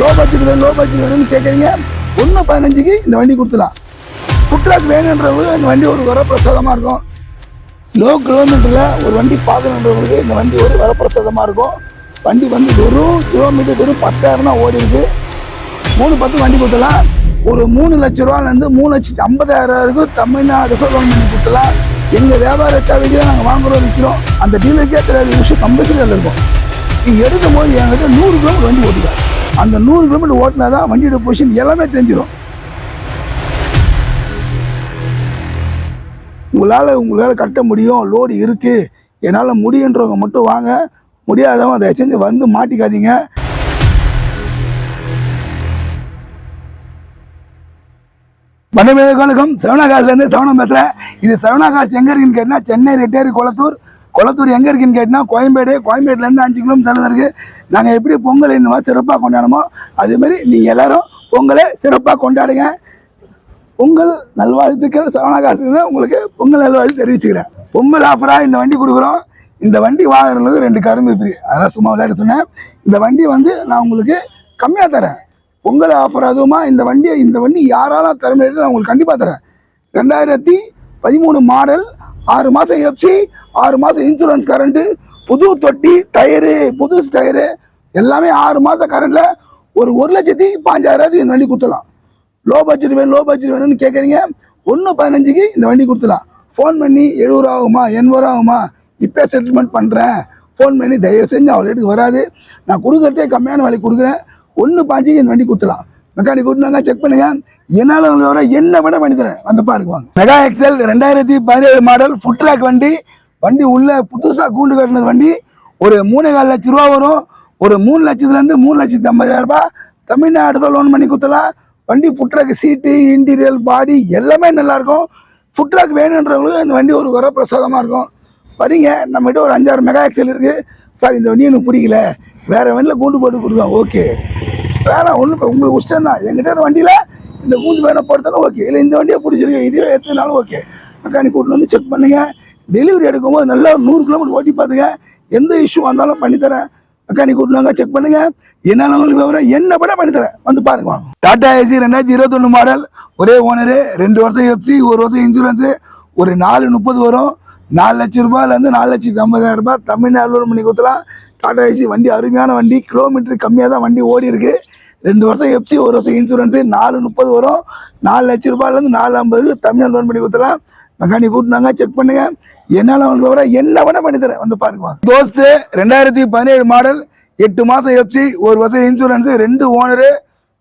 Low budget வேணும் low budget வேணும்னு கேட்குறீங்க ஒன்று பதினஞ்சுக்கு இந்த வண்டி கொடுத்துலாம் ஃபுட்ராக் வேணுன்றவங்க இந்த வண்டி ஒரு வரப்பிரசாதமாக இருக்கும். லோ கிலோமீட்டரில் ஒரு வண்டி பார்க்கணுன்றவங்களுக்கு இந்த வண்டி ஒரு வரப்பிரசாதமாக இருக்கும். வண்டி வந்து வெறும் கிலோமீட்டர் வெறும் பத்தாயிரம் தான் ஓடி இருக்குது மூணு பத்து வண்டி கொடுத்தலாம் ஒரு மூணு லட்ச ரூபாலேருந்து மூணு லட்சத்தி ஐம்பதாயிரம் வரைக்கும் தமிழ்நாடு ரிசர்வ் பண்ணி எங்கள் வியாபார தேவைக்கு தான் நாங்கள் வாங்குறோம் விற்கிறோம் அந்த டீலருக்கே தெரியாத விஷயம் கம்பல்சரியில் இருக்கும். நீங்கள் எடுக்கும் போது என்கிட்ட நூறு கிலோமீட்டர் வண்டி ஓட்டிக்கலாம். அந்த நூறு கிலோமீட்டர் ஓட்டினா தான் வண்டியோட பொசிஷன் எல்லாமே தெரிஞ்சிடும் உங்களால் உங்களால் கட்ட முடியும். லோடு இருக்குது என்னால் முடியுன்றவங்க மட்டும் வாங்க. முடியாதவங்க அதை செஞ்சு வந்து மாட்டிக்காதீங்க. வணக்கம் சரவணாகாசிலேருந்து சரவணம் பேசுகிறேன் இது சரவணாகாசி எங்கே இருக்குன்னு கேட்டால் சென்னை ரெட்டேரி குளத்தூர் குளத்தூர் எங்கே இருக்குன்னு கேட்டால் கோயம்பேடு கோயம்பேட்டிலேருந்து அஞ்சு கிலோமீட்டர் இருக்குது நாங்கள் எப்படி பொங்கல் இந்த மாதிரி சிறப்பாக கொண்டாடமோ அதேமாதிரி நீங்கள் எல்லோரும் பொங்கலை சிறப்பாக கொண்டாடுங்க. பொங்கல் நல்வாழ்த்துக்கள் சவணாகாசுக்கு உங்களுக்கு பொங்கல் நல்வாழ்த்து தெரிவிச்சுக்கிறேன். பொங்கல் ஆஃபராக இந்த வண்டி கொடுக்குறோம். இந்த வண்டி வாங்குறதுக்கு ரெண்டு கரும்பு ஃப்ரீ அதான் சும்மா விளையாட சொன்னேன். இந்த வண்டி வந்து நான் உங்களுக்கு கம்மியாக தரேன். பொங்கல் ஆஃபர் அதுவுமா இந்த வண்டியை இந்த வண்டி யாராலும் தர முடியாது. நான் உங்களுக்கு கண்டிப்பாக தரேன். ரெண்டாயிரத்தி பதிமூணு மாடல் ஆறு மாதம் எஃப்சி ஆறு மாதம் இன்சூரன்ஸ் கரண்ட்டு புது தொட்டி டயரு புது டயரு எல்லாமே ஆறு மாதம் கரண்ட்டில் ஒரு ஒரு லட்சத்தி பாஞ்சாயிரத்துக்கு இந்த வண்டி கொடுத்துடலாம். லோ பட்ஜெட் வேணும் லோ பட்ஜெட் வேணும்னு கேட்குறீங்க ஒன்று பதினஞ்சுக்கு இந்த வண்டி கொடுத்துலாம் ஃபோன் பண்ணி எழுபது ரூபா ஆகுமா எண்பது ரூபா ஆகுமா? இப்போ செட்டில்மெண்ட் பண்ணுறேன் ஃபோன் பண்ணி தயவு செஞ்சு அவ்வளோ ரேட்டுக்கு வராது. நான் கொடுக்குறதே கம்மியான விலைக்கு கொடுக்குறேன். ஒன்று பாஞ்சுக்கு இந்த வண்டி கொடுத்துலாம் மெக்கானிக் கூட்டினாங்க செக் பண்ணுங்கள் என்னால் வர என்ன விட பண்ணி தரேன் வந்து பாருங்க வாங்க. மெகா எக்ஸல் ரெண்டாயிரத்தி பதினேழு மாடல் ஃபுட் ட்ராக் வண்டி. வண்டி உள்ள புதுசாக கூண்டு கட்டினது வண்டி. ஒரு மூணு கால் லட்ச ரூபா வரும். ஒரு மூணு லட்சத்துலேருந்து மூணு லட்சத்தி ஐம்பதாயிரம் ரூபாய். தமிழ்நாடு லோன் பண்ணி கொடுத்தலாம் வண்டி ஃபுட்ராக் சீட்டு இன்டீரியல் பாடி எல்லாமே நல்லா இருக்கும். ஃபுட்ராக் வேணுன்றவங்களுக்கு இந்த வண்டி ஒரு வரப்பிரசாதமாக இருக்கும். சரிங்க நம்மகிட்ட ஒரு அஞ்சாறு மெகா எக்ஸல் இருக்குது சார் இந்த வண்டி எனக்கு பிடிக்கல. வேறு வண்டியில் கூண்டு போட்டு கொடுக்கலாம் ஓகே வேணாம் ஒன்றும் உங்களுக்கு உஷ்டம் தான் எங்கிட்ட வண்டியில் இந்த கூஞ்சு பயணம் போடுறதாலும் ஓகே இல்லை இந்த வண்டியை பிடிச்சிருக்கு இதே எத்தனாலும் ஓகே மெக்கானிக் கூட்டில் வந்து செக் பண்ணுங்க. டெலிவரி எடுக்கும்போது நல்லா நூறு கிலோமீட்டர் ஓட்டி பார்த்துங்க. எந்த இஷ்யூ வந்தாலும் பண்ணித்தரேன். மெக்கானிக் கூட்டினாங்க செக் பண்ணுங்க. என்னென்ன உங்களுக்கு விவரம் என்ன படம் பண்ணித்தரேன். வந்து பாருங்க வாங்க. டாடா ஏசி ரெண்டாயிரத்தி இருபத்தொன்று மாடல் ஒரே ஓனரு ரெண்டு வருஷம் எஃப்சி ஒரு வருஷம் இன்சூரன்ஸு ஒரு நாலு முப்பது வரும். நாலு லட்ச ரூபாயிலேருந்து நாலு லட்சத்தி ஐம்பதாயிரம் ரூபாய். தமிழ்நாடு பண்ணி கொடுத்தலாம் டாடா ஏசி வண்டி அருமையான வண்டி. கிலோமீட்டர் கம்மியாக தான் வண்டி ஓடி இருக்குது ரெண்டு வருஷம் எஃப்சி ஒரு வருஷம் இன்சூரன்ஸு நாலு முப்பது வரும். நாலு லட்ச ரூபாயிலேருந்து நாலு ஐம்பது தமிழ்நாடு லோன் பண்ணி கொடுத்துலாம் மெக்கானிக் கூட்டினாங்க செக் பண்ணுங்க. என்னால் அவங்களுக்கு வர என்ன வேணால் பண்ணித்தரேன் வந்து பாருங்க தோஸ்து ரெண்டாயிரத்தி பதினேழு மாடல் எட்டு மாதம் எஃப்சி ஒரு வருஷம் இன்சூரன்ஸு ரெண்டு ஓனரு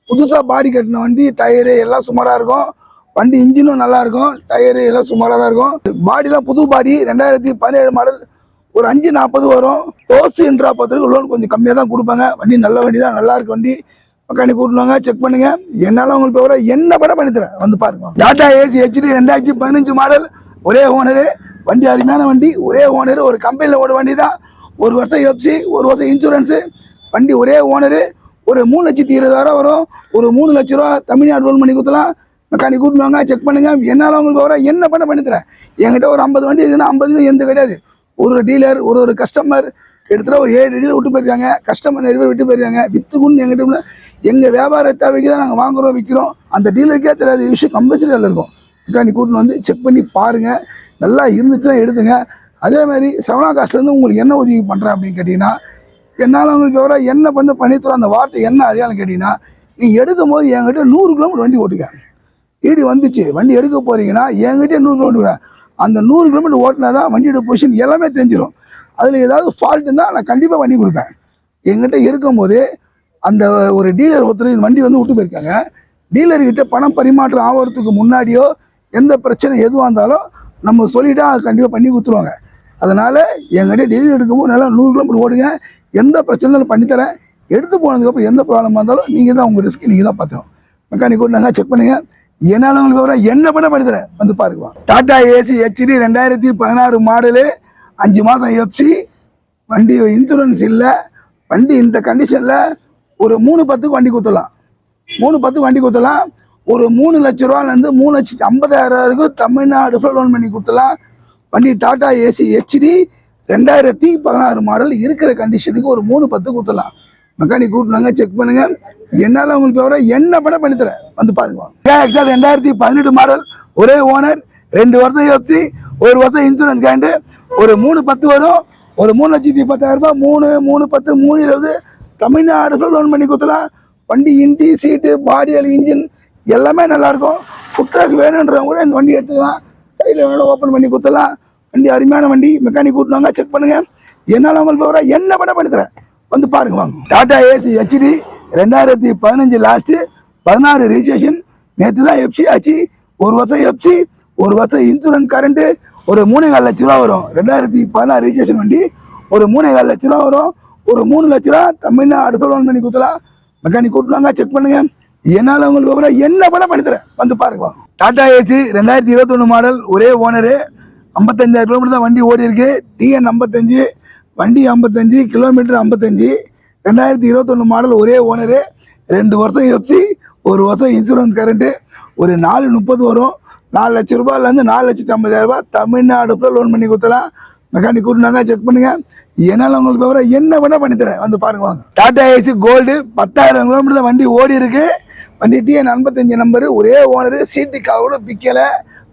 புதுசாக பாடி கட்டின வண்டி டயரு எல்லாம் சுமாராக இருக்கும். வண்டி இன்ஜினும் நல்லா இருக்கும். டயரு எல்லாம் சுமாராக தான் இருக்கும். பாடிலாம் புது பாடி ரெண்டாயிரத்தி பதினேழு மாடல் ஒரு அஞ்சு நாற்பது வரும். டோஸ்ட் இன்ட்ரா பொறுத்தவரைக்கும் லோன் கொஞ்சம் கம்மியாக தான் கொடுப்பாங்க. வண்டி நல்ல வண்டி தான் நல்லா இருக்கு வண்டி. மெக்கானிக் கூட்டினாங்க செக் பண்ணுங்க. என்னால் உங்களுக்கு வர என்ன படம் பண்ணித்தரேன் வந்து பாருங்க. டாடா ஏசி ஹெச்டி ரெண்டாயிரத்தி பதினஞ்சு மாடல் ஒரே ஓனரு வண்டி அருமையான வண்டி ஒரே ஓனரு ஒரு கம்பெனியில் ஓட வண்டி தான். ஒரு வருஷம் எஃப்சி ஒரு வருஷம் இன்சூரன்ஸு வண்டி ஒரே ஓனரு ஒரு மூணு லட்சத்தி இருபதாயிரம் வரும். ஒரு மூணு லட்ச ரூபா தமிழ்நாடு ரோல் பண்ணி கொடுத்தலாம் மெக்கானிக் கூட்டினாங்க செக் பண்ணுங்க. என்னால் உங்களுக்கு வர என்ன பண்ண பண்ணித்தரேன் என்கிட்ட ஒரு ஐம்பது வண்டி இருக்குன்னா ஐம்பது எந்த கிடையாது. ஒரு ஒரு டீலர் ஒரு ஒரு கஸ்டமர் எடுத்துகிட்டு ஒரு ஏழு டீலர் விட்டு போயிருக்காங்க. கஸ்டமர் நிறைய பேர் விட்டு போயிருக்காங்க. வித்துக்குன்னு எங்கிட்ட எங்கள் வியாபார தேவைக்கு தான் நாங்கள் வாங்குறோம் விற்கிறோம் அந்த டீலருக்கே தெரியாத விஷயம் கம்பல்சரியில் இருக்கும். நீ கூட்டின்னு வந்து செக் பண்ணி பாருங்கள் நல்லா இருந்துச்சுன்னா எடுத்துங்க. அதே மாதிரி செவனா காசுலேருந்து உங்களுக்கு என்ன உதவி பண்ணுறேன் அப்படின்னு கேட்டிங்கன்னா என்னால் உங்களுக்கு எவ்வளோ என்ன பண்ணு பண்ணித்தரோம் அந்த வார்த்தை என்ன அறியான்னு கேட்டிங்கன்னா நீங்கள் எடுக்கும் போது என்கிட்ட நூறு கிலோமீட்டர் வண்டி ஓட்டுங்க. ஈடி வந்துச்சு வண்டி எடுக்க போகிறீங்கன்னா என்கிட்டே நூறு கிலோமீட்டர் அந்த நூறு கிலோமீட்டர் ஓட்டினா தான் வண்டியோட பொசிஷன் எல்லாமே தெரிஞ்சிடும் அதில் ஏதாவது ஃபால்ட் இருந்தால் நான் கண்டிப்பாக வண்டி கொடுப்பேன். என்கிட்ட இருக்கும்போது அந்த ஒரு டீலர் ஒருத்தர் இந்த வண்டி வந்து விட்டு போயிருக்காங்க. டீலர்கிட்ட பணம் பரிமாற்றம் ஆகிறதுக்கு முன்னாடியோ எந்த பிரச்சனை எதுவாக இருந்தாலும் நம்ம சொல்லிட்டா அது கண்டிப்பாக பண்ணி கொடுத்துருவாங்க. அதனால் எங்கள்கிட்ட டெலிவரி எடுக்கும்போது நல்லா நூறு கிலோமீட்டர் ஓடுங்க. எந்த பிரச்சனையும் பண்ணித்தரேன் எடுத்து போனதுக்கப்புறம் எந்த ப்ராப்ளமாக இருந்தாலும் நீங்கள் தான் உங்கள் ரிஸ்க்கு நீங்கள் தான் பார்த்துக்கணும். மெக்கானிக் கூட நாங்கள் செக் பண்ணுங்கள் என்னால் உங்களுக்கு விவரம் என்ன பண்ண பண்ணித்தரேன் வந்து பாருங்க. டாடா ஏசி ஹெச்டி ரெண்டாயிரத்தி பதினாறு மாடலு அஞ்சு மாதம் எஃப்சி வண்டி இன்சூரன்ஸ் இல்லை. வண்டி இந்த கண்டிஷனில் ஒரு மூணு பத்துக்கு வண்டி கொடுத்துடலாம் மூணு பத்துக்கு வண்டி கொடுத்துடலாம் ஒரு மூணு லட்ச ரூபாலேருந்து மூணு லட்சத்தி ஐம்பதாயிரம் வரைக்கும் தமிழ்நாடு லோன் பண்ணி கொடுத்துடலாம் வண்டி டாடா ஏசி ஹெச்டி ரெண்டாயிரத்தி பதினாறு மாடல் இருக்கிற கண்டிஷனுக்கு ஒரு மூணு பத்து கொடுத்துடலாம் மெக்கானிக் கூட்டினாங்க செக் பண்ணுங்க. என்னால் உங்களுக்கு விவரம் என்ன பண்ண பண்ணித்தரேன் வந்து பாருங்க. எக்ஸால் ரெண்டாயிரத்தி பதினெட்டு மாடல் ஒரே ஓனர் ரெண்டு வருஷம் யோசிச்சு ஒரு வருஷம் இன்சூரன்ஸ் கேண்டு ஒரு மூணு பத்து வரும் ஒரு மூணு லட்சத்தி பத்தாயிரம் ரூபாய் மூணு மூணு பத்து மூணு இருபது தமிழ்நாடு ஃபுல் லோன் பண்ணி கொடுத்தலாம் வண்டி இன்டி சீட்டு பாடியல் இன்ஜின் எல்லாமே நல்லாயிருக்கும். ஃபுட் ட்ராக் வேணுன்றவங்க கூட இந்த வண்டி எடுத்துக்கலாம். சைடில் வேணும் ஓப்பன் பண்ணி கொடுத்துடலாம். வண்டி அருமையான வண்டி. மெக்கானிக் கூட்டினாங்க செக் பண்ணுங்க. என்னால் உங்களுக்கு விவரம் என்ன பண்ண பண்ணித்தரேன் வந்து பாருங்க வாங்க. டாடா ஏசி ஹெச்டி ரெண்டாயிரத்தி பதினஞ்சு லாஸ்ட்டு பதினாறு ரிஜிஸ்ட்ரேஷன் நேற்று தான் எஃப்சி ஆச்சு. ஒரு வருஷம் எஃப்சி ஒரு வருஷம் இன்சூரன்ஸ் கரண்ட்டு ஒரு மூணு கால் லட்ச ரூபா வரும். ரெண்டாயிரத்தி பதினாறு ரிஜிஸ்ட்ரேஷன் வண்டி. ஒரு மூணே கால் லட்ச ரூபா வரும். ஒரு மூணு லட்ச ரூபா தமிழ்நாடு லோன் பண்ணி கொடுத்தலாம் மெக்கானிக் கூட்டினாங்க செக் பண்ணுங்க. என்னால் உங்களுக்கு விவரம் என்ன படம் பண்ணித்தரேன் வந்து பாருங்க டாடா ஏசி ரெண்டாயிரத்தி இருபத்தொன்று மாடல் ஒரே ஓனரு ஐம்பத்தஞ்சாயிரம் கிலோமீட்டர் தான் வண்டி ஓடி இருக்கு டிஎன் ஐம்பத்தஞ்சு வண்டி ஐம்பத்தஞ்சு கிலோமீட்டர் ஐம்பத்தஞ்சு. ரெண்டாயிரத்தி இருபத்தொன்று மாடல் ஒரே ஓனரு ரெண்டு வருஷம் எஃப்சி ஒரு வருஷம் இன்சூரன்ஸ் கரண்ட்டு ஒரு நாலு முப்பது வரும். நாலு லட்ச ரூபாயிலேருந்து நாலு லட்சத்தி ஐம்பதாயிரம் ரூபாய் தமிழ்நாடு ஃபுல்லாக லோன் பண்ணி கொடுத்தலாம் மெக்கானிக் கூட்டினாங்க செக் பண்ணுங்கள் என்னால் உங்களுக்கு விவரம் என்ன வேணா பண்ணித்தரேன் வந்து பாருங்க வாங்க. டாடா ஏசி கோல்டு பத்தாயிரம் கிலோமீட்டர் தான் வண்டி ஓடி இருக்கு. வண்டி டிஎன் ஐம்பத்தஞ்சு நம்பரு ஒரே ஓனரு சீட்டு கூட பிக்கலை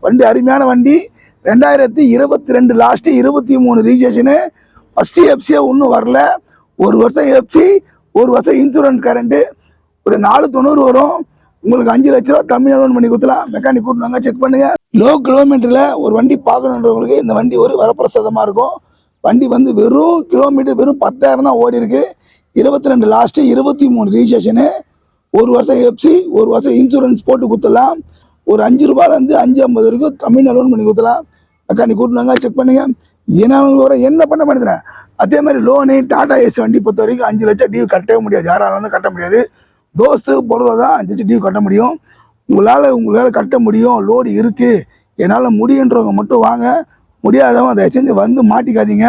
வண்டி அருமையான வண்டி. ரெண்டாயிரத்தி இருபத்தி ரெண்டு லாஸ்ட்டு இருபத்தி மூணு ரிஜிஸ்ட்ரேஷனு ஃபஸ்ட்டு எஃப்சியே இன்னும் வரல. ஒரு வருஷம் எஃப்சி ஒரு வருஷம் இன்சூரன்ஸ் கரண்ட்டு ஒரு நாலு தொண்ணூறு வரும். உங்களுக்கு அஞ்சு லட்ச ரூபா கம்மியாக லோன் பண்ணி கொடுத்துலாம் மெக்கானிக் கூட்டினாங்க செக் பண்ணுங்கள் லோ கிலோமீட்டரில் ஒரு வண்டி பார்க்கணுன்றவங்களுக்கு இந்த வண்டி ஒரு வரப்பிரசாதமாக இருக்கும். வண்டி வந்து வெறும் கிலோமீட்டர் வெறும் பத்தாயிரம் தான் ஓடி இருக்கு. இருபத்தி ரெண்டு லாஸ்ட்டு இருபத்தி மூணு ரிஜிஸ்ட்ரேஷனு ஒரு வருஷம் எஃப்சி ஒரு வருஷம் இன்சூரன்ஸ் போட்டு கொடுத்துடலாம். ஒரு அஞ்சு ரூபாயிலேருந்து அஞ்சு ஐம்பது வரைக்கும் கம்மியாக லோன் பண்ணி கொடுத்துலாம் மெக்கானிக் கூட்டினாங்க செக் பண்ணுங்க. ஏன்னா அவங்க என்ன பண்ண மாட்டேங்கிறேன் அதே மாதிரி லோனு டாடா ஏசி வண்டி பொறுத்த வரைக்கும் அஞ்சு லட்சம் டியூ கட்டவே முடியாது. யாரால கட்ட முடியாது. தோஸ்து பொருளை தான் அஞ்சு லட்சம் டியூ கட்ட முடியும். உங்களால் உங்களால் கட்ட முடியும். லோடு இருக்குது என்னால் முடியுன்றவங்க மட்டும் வாங்க. முடியாதவங்க அதை செஞ்சு வந்து மாட்டிக்காதீங்க.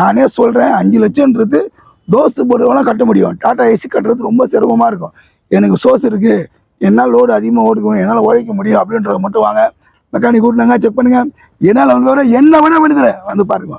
நானே சொல்கிறேன் அஞ்சு லட்சம்ன்றது தோஸ்து போடுறவனா கட்ட முடியும். டாட்டா ஏசி கட்டுறது ரொம்ப சிரமமாக இருக்கும். எனக்கு சோர்ஸ் இருக்குது என்னால் லோடு அதிகமாக ஓடிக்கணும் என்னால் உழைக்க முடியும் அப்படின்றத மட்டும் வாங்க. மெக்கானிக் கூட்டினாங்க செக் பண்ணுங்கள் என்னால் அவங்க வர என்ன வேணால் பண்ணி வந்து பாருங்க.